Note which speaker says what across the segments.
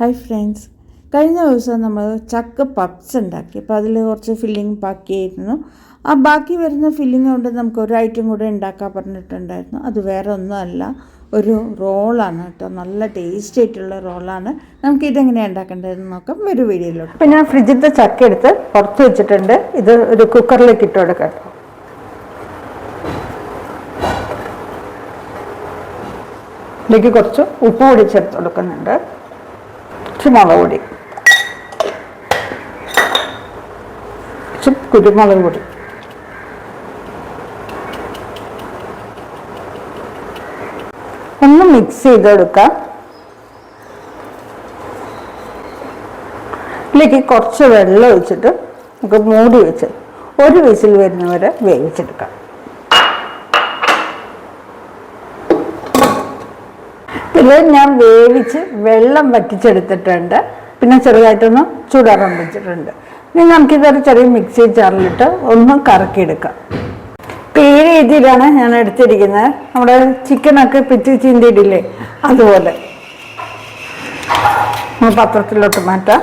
Speaker 1: Hi friends കഴിഞ്ഞ ദിവസം നമ്മൾ ചക്ക പപ്സ് ഉണ്ടാക്കി. അപ്പോൾ അതിൽ കുറച്ച് ഫില്ലിങ് ബാക്കിയായിരുന്നു. ആ ബാക്കി വരുന്ന ഫില്ലിംഗ് കൊണ്ട് നമുക്ക് ഒരു ഐറ്റം കൂടെ ഉണ്ടാക്കാൻ പറഞ്ഞിട്ടുണ്ടായിരുന്നു. അത് വേറെ ഒന്നുമല്ല ഒരു റോളാണ് കേട്ടോ. നല്ല ടേസ്റ്റ് ആയിട്ടുള്ള റോളാണ് നമുക്ക് ഇതെങ്ങനെയാണ് ഉണ്ടാക്കേണ്ടതെന്ന് നോക്കാം. ഒരു വീഡിയോയിലോട്ട്.
Speaker 2: അപ്പോൾ ഞാൻ ഫ്രിഡ്ജിലത്തെ ചക്ക എടുത്ത് പുറത്ത് വെച്ചിട്ടുണ്ട്. ഇത് ഒരു കുക്കറിലേക്ക് ഇട്ട് കൊടുക്കാം. ഇതിലേക്ക് കുറച്ച് ഉപ്പ് പൊടി ചേർത്ത് കൊടുക്കുന്നുണ്ട്. കുറച്ച് മുളക് പൊടി കുരുമുളക് പൊടി ഒന്ന് മിക്സ് ചെയ്തെടുക്കാം. ഇതിലേക്ക് കുറച്ച് വെള്ളം ഒഴിച്ചിട്ട് നമുക്ക് മൂടി വെച്ച് ഒരു വിസിൽ വരുന്നവരെ വേവിച്ചെടുക്കാം. ഇതിൽ ഞാൻ വേവിച്ച് വെള്ളം വറ്റിച്ചെടുത്തിട്ടുണ്ട്. പിന്നെ ചെറുതായിട്ടൊന്ന് ചൂടാറാൻ വെച്ചിട്ടുണ്ട്. ഇനി നമുക്കിതൊരു ചെറിയ മിക്സി ജാറിലിട്ട് ഒന്ന് കറക്കിയെടുക്കാം. ഇപ്പം ഈ രീതിയിലാണ് ഞാൻ എടുത്തിരിക്കുന്നത്. നമ്മുടെ ചിക്കനൊക്കെ പിറ്റി ചീന്തിയിടില്ലേ? അതുപോലെ. പാത്രത്തിലോട്ട് മാറ്റാം.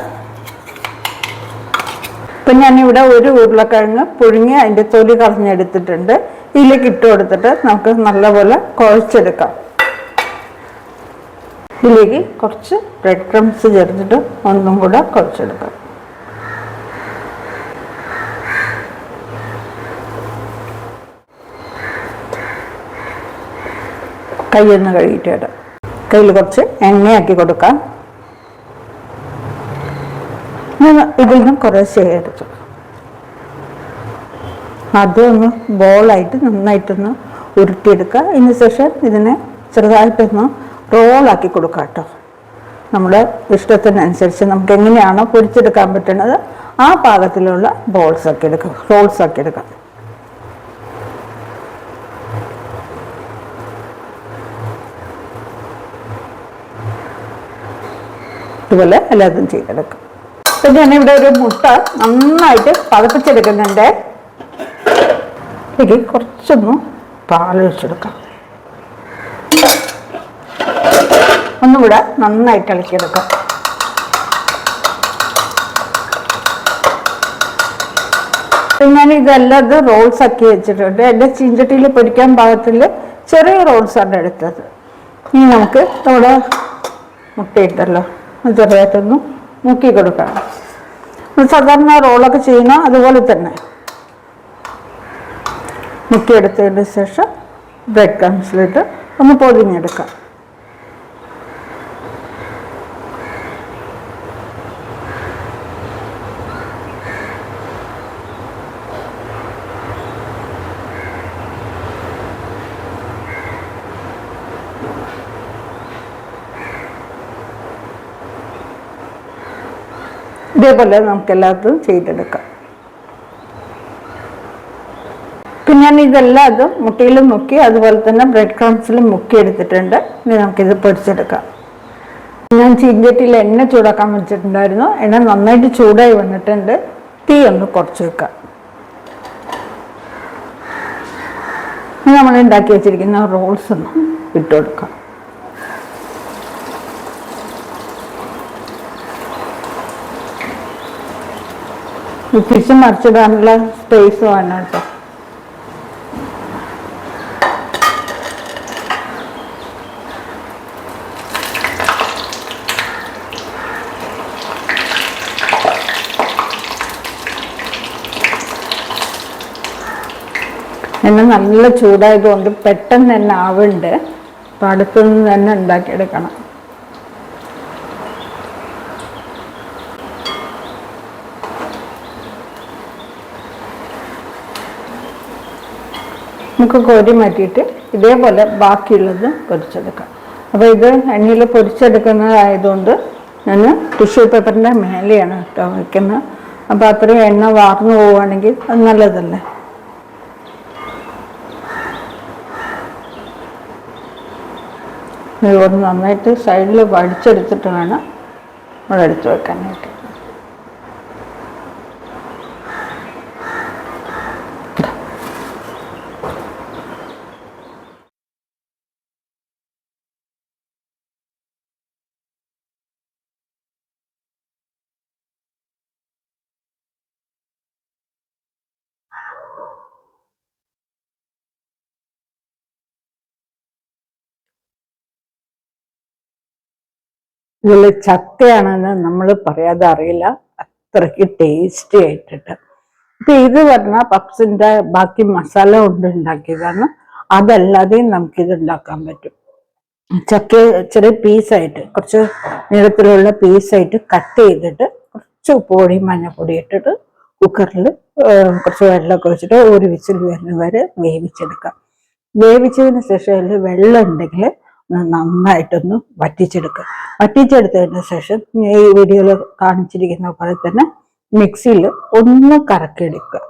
Speaker 2: ഇപ്പം ഞാനിവിടെ ഒരു ഉരുളക്കിഴങ്ങ് പുഴുങ്ങി അതിന്റെ തൊലി കളഞ്ഞെടുത്തിട്ടുണ്ട്. ഇതിലേക്ക് ഇട്ട് കൊടുത്തിട്ട് നമുക്ക് നല്ലപോലെ കുഴച്ചെടുക്കാം. ഇതിലേക്ക് കുറച്ച് ബ്രെഡ് ക്രംസ് ചേർത്തിട്ട് ഒന്നും കൂടെ കുഴച്ചെടുക്കാം. കൈയൊന്ന് കഴുകിയിട്ട് വരാം. കയ്യിൽ കുറച്ച് എണ്ണയാക്കി കൊടുക്കാം. ഇതിൽ നിന്ന് എടുത്തു. ആദ്യം ഒന്ന് ബോളായിട്ട് നന്നായിട്ടൊന്ന് ഉരുട്ടിയെടുക്കുക. അതിന് ശേഷം ഇതിനെ ചെറുതായിട്ടൊന്ന് റോളാക്കി കൊടുക്കുക കേട്ടോ. നമ്മുടെ ഇഷ്ടത്തിനനുസരിച്ച് നമുക്ക് എങ്ങനെയാണോ പൊരിച്ചെടുക്കാൻ പറ്റുന്നത് ആ പാകത്തിലുള്ള ബോൾസ് ആക്കി എടുക്കുക റോൾസ് ആക്കി എടുക്കാം. ഇതുപോലെ എല്ലാതും ചെയ്തെടുക്കും. ഞാൻ ഇവിടെ ഒരു മുട്ട നന്നായിട്ട് പതപ്പിച്ചെടുക്കുന്നുണ്ട്. ഇതിലേക്ക് കുറച്ചൊന്ന് പാലൊഴിച്ചെടുക്കാം ഒന്നുകൂടെ നന്നായിട്ട് ഇളക്കിയെടുക്കാം ഞാൻ ഇതെല്ലാം റോൾസ് ആക്കി വെച്ചിട്ടുണ്ട്. എന്റെ ചീഞ്ചട്ടിയിൽ പൊരിക്കാൻ പാകത്തിൽ ചെറിയ റോൾസാണ് എടുത്തത്. ഇനി നമുക്ക് നമ്മുടെ മുട്ടയിട്ടല്ലോ ചെറുതായിട്ടൊന്ന് മുക്കി കൊടുക്കണം. സാധാരണ റോളൊക്കെ ചെയ്യുന്ന അതുപോലെ തന്നെ. മുക്കിയെടുത്തതിന് ശേഷം ബ്രെഡ് ക്രംസിലിട്ട് ഒന്ന് പൊതിഞ്ഞെടുക്കാം. ഇതേപോലെ നമുക്ക് എല്ലാത്തും ചെയ്തെടുക്കാം. പിന്നെ ഞാൻ ഇതെല്ലാം അതും മുട്ടയിലും മുക്കി അതുപോലെ തന്നെ ബ്രെഡ് ക്രംസിലും മുക്കി എടുത്തിട്ടുണ്ട് ഇനി നമുക്കിത് പൊടിച്ചെടുക്കാം. ഞാൻ ചീഞ്ചട്ടിയിൽ എണ്ണ ചൂടാക്കാൻ വെച്ചിട്ടുണ്ടായിരുന്നു. എണ്ണ നന്നായിട്ട് ചൂടായി വന്നിട്ടുണ്ട്. തീ ഒന്ന് കുറച്ച് വെക്കാം. നമ്മൾ ഉണ്ടാക്കി വെച്ചിരിക്കുന്ന റോൾസ് ഒന്ന് ഇട്ട് കൊടുക്കാം ഫിഷ് മറിച്ചിടാനുള്ള സ്പേസ് വേണം കേട്ടോ. എന്നെ നല്ല ചൂടായതുകൊണ്ട് പെട്ടെന്ന് തന്നെ ആവുന്നുണ്ട് അപ്പം അടുത്തുനിന്ന് തന്നെ ഉണ്ടാക്കിയെടുക്കണം. നമുക്ക് കോരി മാറ്റിയിട്ട് ഇതേപോലെ ബാക്കിയുള്ളത് പൊരിച്ചെടുക്കാം. അപ്പോൾ ഇത് എണ്ണയിൽ പൊരിച്ചെടുക്കുന്നതായതുകൊണ്ട് ഞാൻ ടിഷ്യൂ പേപ്പറിന്റെ മേലെയാണ് കേട്ടോ വയ്ക്കുന്നത്. അപ്പോൾ അത്രയും എണ്ണ വാർന്നു പോവുകയാണെങ്കിൽ അത് നല്ലതല്ലേ? നന്നായിട്ട് സൈഡിൽ വടിച്ചെടുത്തിട്ട് വേണം നമ്മൾ എടുത്ത് വെക്കാനായിട്ട്. ഇതിൽ ചക്കയാണെന്ന് നമ്മൾ പറയാതെ അറിയില്ല. അത്രയ്ക്ക് ടേസ്റ്റി ആയിട്ടിട്ട്. ഇപ്പൊ ഇത് പറഞ്ഞ പപ്സിന്റെ ബാക്കി മസാല കൊണ്ട് ഉണ്ടാക്കിയതാണ്. അതല്ലാതെയും നമുക്കിത് ഉണ്ടാക്കാൻ പറ്റും. ചക്ക ചെറിയ പീസായിട്ട് കുറച്ച് നീളത്തിലുള്ള പീസായിട്ട് കട്ട് ചെയ്തിട്ട് കുറച്ച് ഉപ്പുപൊടി മഞ്ഞപ്പൊടി ഇട്ടിട്ട് കുക്കറിൽ കുറച്ച് വെള്ളമൊക്കെ വെച്ചിട്ട് ഒരു വിസിൽ വരുന്ന വരെ വേവിച്ചെടുക്കാം. വേവിച്ചതിന് ശേഷം അതിൽ വെള്ളം ഉണ്ടെങ്കിൽ നന്നായിട്ടൊന്ന് വറ്റിച്ചെടുക്കുക വറ്റിച്ചെടുത്തതിന് ശേഷം ഈ വീഡിയോയിൽ കാണിച്ചിരിക്കുന്ന പോലെ തന്നെ മിക്സിയിൽ ഒന്ന് കറക്കിയെടുക്കുക.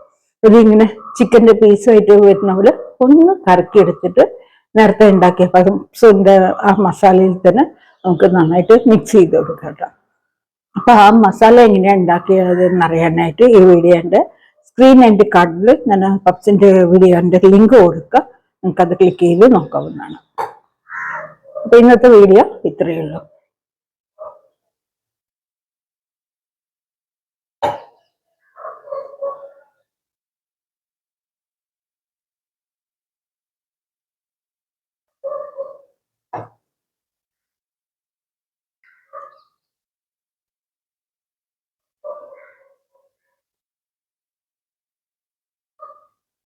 Speaker 2: ഇതിങ്ങനെ ചിക്കന്റെ പീസുമായിട്ട് വരുന്ന പോലെ ഒന്ന് കറക്കിയെടുത്തിട്ട് നേരത്തെ ഉണ്ടാക്കിയ പപ്സിന്റെ ആ മസാലയിൽ തന്നെ നമുക്ക് നന്നായിട്ട് മിക്സ് ചെയ്ത് കൊടുക്കാം കേട്ടോ. അപ്പോൾ ആ മസാല എങ്ങനെയാണ് ഉണ്ടാക്കിയത് എന്നറിയാനായിട്ട് ഈ വീഡിയോന്റെ സ്ക്രീൻ ആൻഡ് കാർഡിൽ ഞാൻ പപ്സിന്റെ വീഡിയോന്റെ ലിങ്ക് കൊടുക്കുക നിങ്ങൾക്കത് ക്ലിക്ക് ചെയ്ത് നോക്കാവുന്നതാണ്. അപ്പൊ ഇന്നത്തെ വീഡിയോ ഇത്രയേ ഉള്ളൂ.